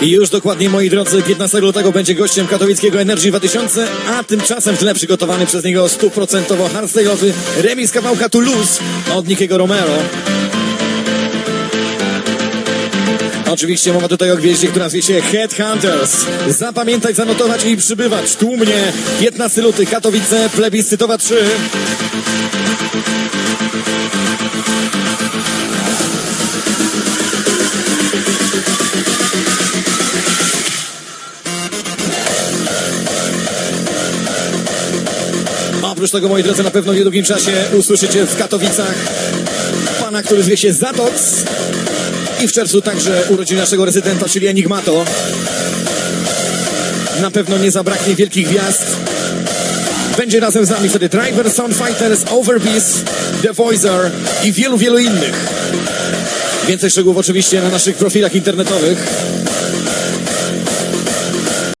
I już dokładnie, moi drodzy, 15 lutego będzie gościem katowickiego Energy 2000, a tymczasem w przygotowany przez niego stuprocentowo hardstyle'owy remix kawałka Toulouse od Nikiego Romero. Oczywiście mowa tutaj o gwieździe, która zwie się Headhunters. Zapamiętać, zanotować i przybywać tłumnie. 15 luty, Katowice, plebiscytowa 3. Oprócz tego, moi drodzy, na pewno w niedługim czasie usłyszycie w Katowicach pana, który zwie się Zatox. I w czerwcu także urodziny naszego rezydenta, czyli Enigmato. Na pewno nie zabraknie wielkich gwiazd. Będzie razem z nami wtedy Driver, Soundfighters, Overbeast, The Voicer i wielu, wielu innych. Więcej szczegółów oczywiście na naszych profilach internetowych.